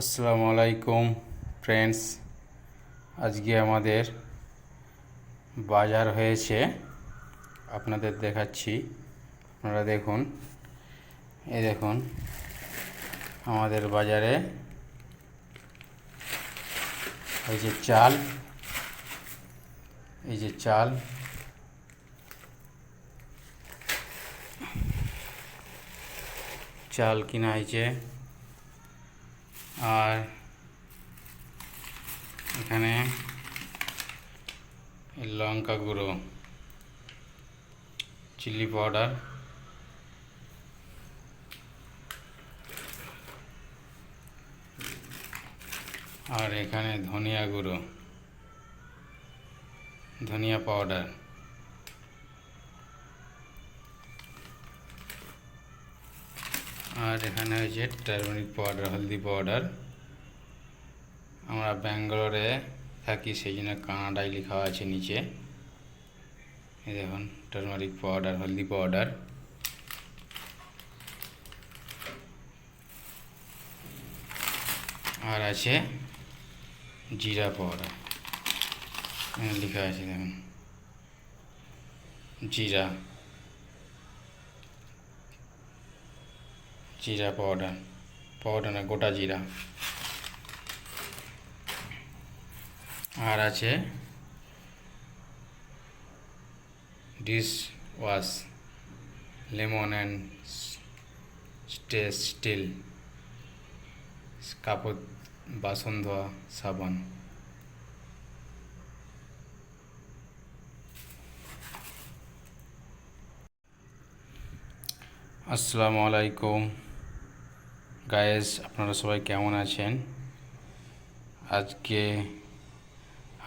আসসালামু আলাইকুম ফ্রেন্ডস আজকে আমাদের বাজার হয়েছে। আপনাদের দেখাচ্ছি। আপনারা দেখুন। এই দেখুন, আমাদের বাজারে এই যে চাল, এই যে চাল। চাল কিনা হয়েছে। আর এখানে লঙ্কা গুঁড়ো চিলি পাউডার আর এখানে ধনিয়া গুঁড়ো ধনিয়া পাউডার। আর এখানে হয়েছে টার্মারিক পাউডার হলদি পাউডার আমরা ব্যাঙ্গালোরে থাকি, সেই জন্য কানাডায় লেখা আছে নিচে। দেখুন টার্মারিক পাউডার হলদি পাউডার আর আছে জিরা পাউডার লেখা আছে দেখুন, জিরা। জিরা পাউডার পাউডার না, গোটা জিরা। আর আছে dish wash lemon and steel কাপড়, বাসন ধোয়া, সাবান। আসসালামু আলাইকুম। গায়েস আপনারা সবাই কেমন আছেন? আজকে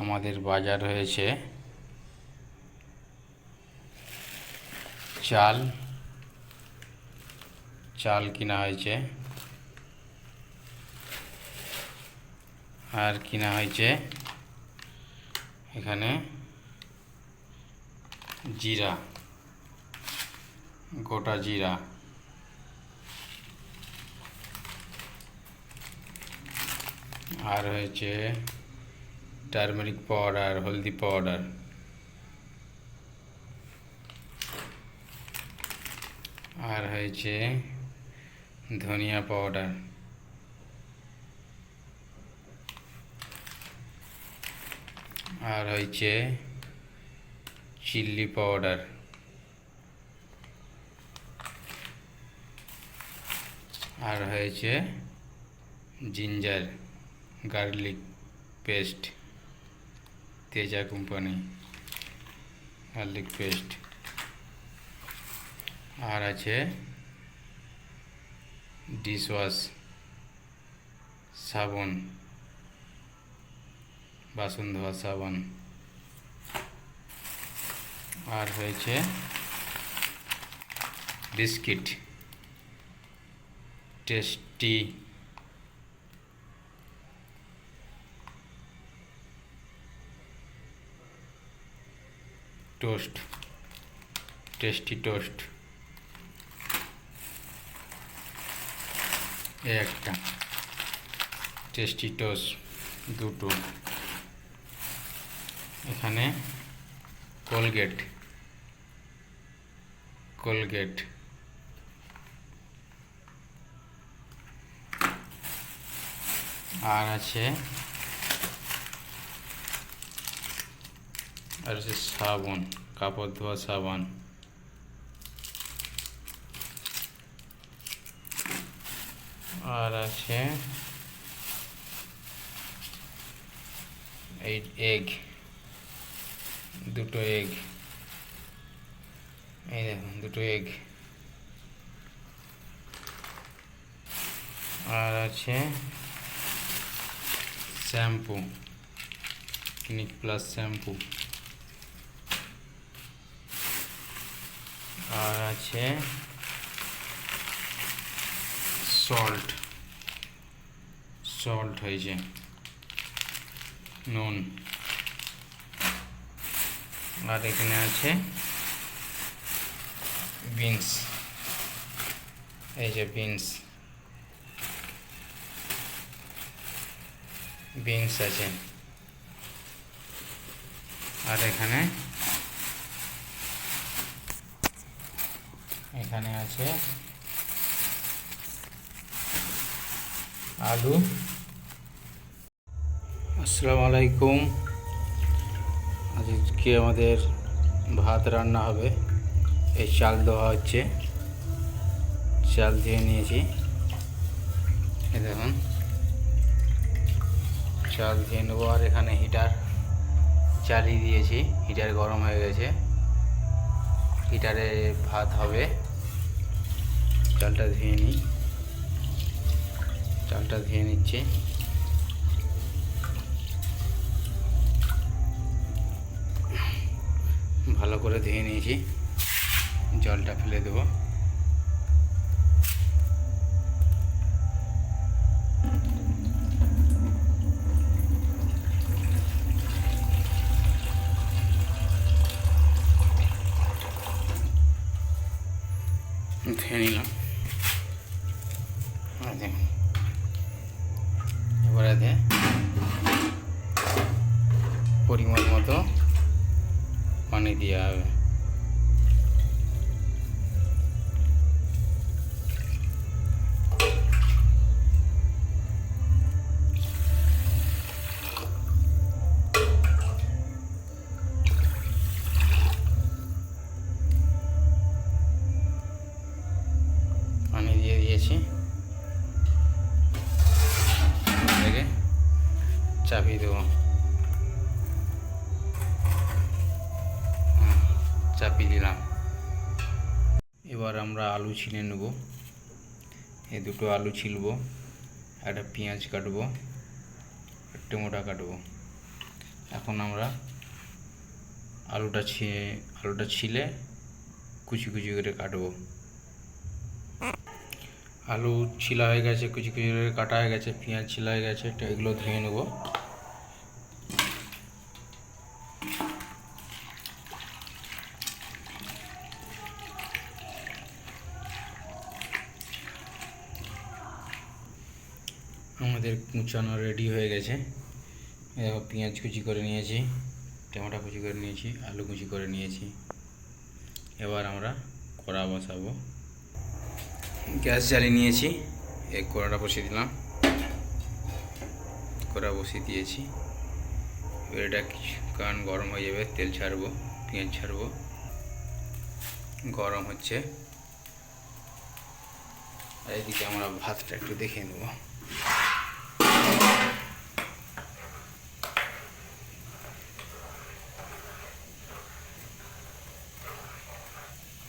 আমাদের বাজার হয়েছে চাল চাল কিনা হয়েছে। আর কিনা হয়েছে এখানে জিরা, গোটা জিরা। আর হয়েছে টার্মেরিক পাউডার হলদি পাউডার আর হয়েছে ধনিয়া পাউডার আর হয়েছে চিল্লি পাউডার আর হয়েছে ginger garlic paste, Teja company, garlic paste. আর আছে ডিশওয়াশ, সাবন, বাসন ধোয়া সাবান। আর হয়েছে biscuit, tasty toast tasty toast একটা। টেস্টি টোস্ট দুটো। এখানে কোলগেট কোলগেট আর আছে আর আছে সাবান কাপড় ধোয়া সাবান আর আছে এই এগ দুটো এগ এই দেখুন দুটো এগ আর আছে শ্যাম্পু ক্লিনিক প্লাস শ্যাম্পু আর আছে সল্ট সল্ট হয়েছে। নুন। আর এখানে আছে বিনস এই যে বিনস বিনস আছে। আর এখানে এখানে আছে। আলু। আসসালামু আলাইকুম। আজকে আমাদের ভাত রান্না হবে। এই চাল দেওয়া হচ্ছে। চাল দিয়ে নিয়েছি। দেখুন। চাল দিয়ে নেব আর এখানে হিটার চালিয়ে দিয়েছি। হিটার গরম হয়ে গেছে। হিটারে ভাত হবে। চালটা ধুয়ে নিই। চালটা ধুয়ে নিচ্ছি। ভালো করে ধুয়ে নিয়েছি। জলটা ফেলে দেবো। ধুয়ে নিলাম। পানি দেওয়া হবে পানি দিয়ে দিয়েছি। চাপিয়ে দেবো। চাপিয়ে দিলাম এবার আমরা আলু ছিলে নেব। এই দুটো আলু ছিলব, একটা পেঁয়াজ কাটবো, একটা মোটা কাটবো। এখন আমরা আলুটা ছিয়ে আলুটা ছিলে কুচি কুচি করে কাটবো। আলু ছিলা হয়ে গেছে, কুচি কুচি করে কাটা হয়ে গেছে, পেঁয়াজ ছিলা হয়ে গেছে এগুলো ধুয়ে নেব। কুচানো রেডি হয়ে গেছে। এই দেখো পেঁয়াজ কুচি করে নিয়েছি, টমেটো কুচি করে নিয়েছি, আলু কুচি করে নিয়েছি। এবার আমরা কড়া বসাবো। গ্যাস জ্বালিয়ে নিয়েছি এক কড়াটা বসিয়ে দিলাম। কড়া বসিয়ে দিয়েছি। এবার এটা কিছুক্ষণ গরম হয়ে যাবে, তেল ছাড়বো, পেঁয়াজ ছাড়বো। গরম হচ্ছে। এদিকে আমরা ভাতটা একটু দেখে নেব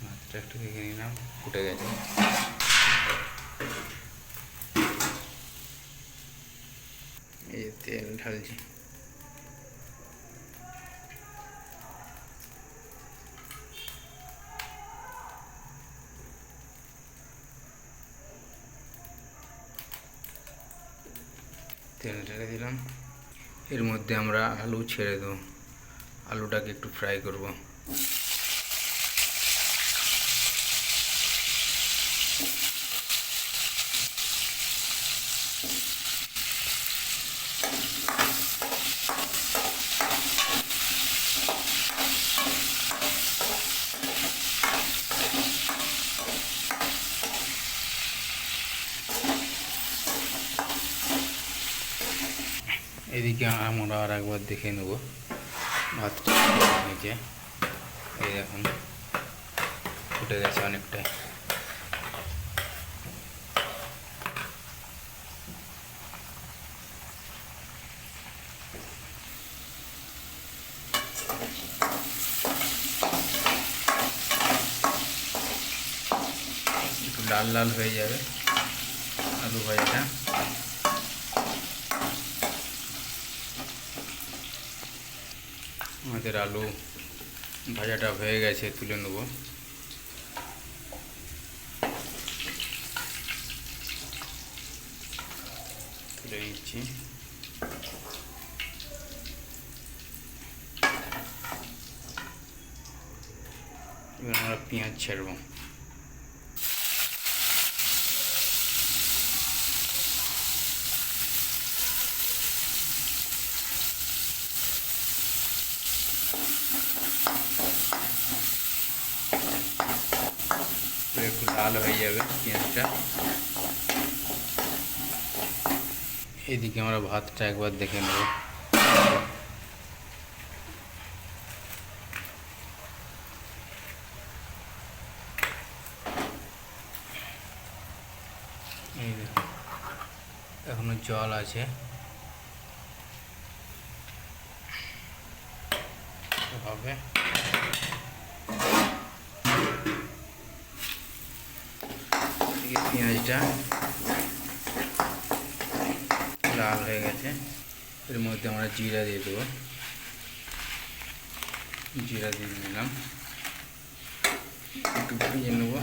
ভাতটা একটু দেখে নিলাম ফুটে গেছে। এই তেল ঢালছি। তেল ঢেলে দিলাম। এর মধ্যে আমরা আলু ছেড়ে দেবো। আলুটাকে একটু ফ্রাই করব। এদিকে আমরা আর একবার দেখে নেব ভাতটা নিচে এই দেখুন ফুটে গেছে অনেকটাই একটু লাল লাল হয়ে যাবে আলু ভাজাটা আমাদের আলু ভাজাটা হয়ে গেছে তুলে নেব। তুলে নিচ্ছি। এবার আমরা পেঁয়াজ ছাড়বো। লাল হয়ে যাবে পেঁয়াজটা এদিকে আমরা ভাতটা একবার দেখে নেব এই দেখো, এখনও জল আছে হবে এদিকে পেঁয়াজটা লাল হয়ে গেছে এর মধ্যে আমরা জিরা দিয়ে দেবো জিরা দিয়ে দিলাম একটু ভেজে নেব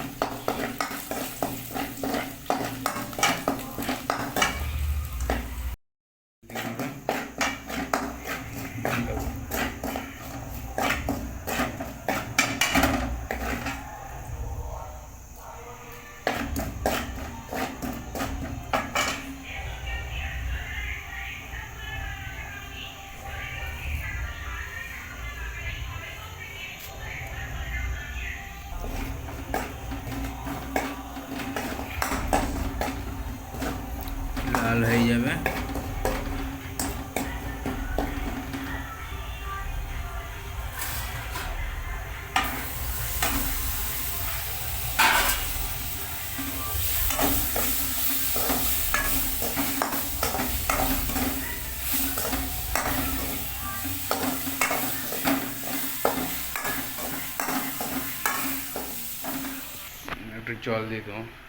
লাল হয়ে যাবে একটু জল দিয়ে দেবো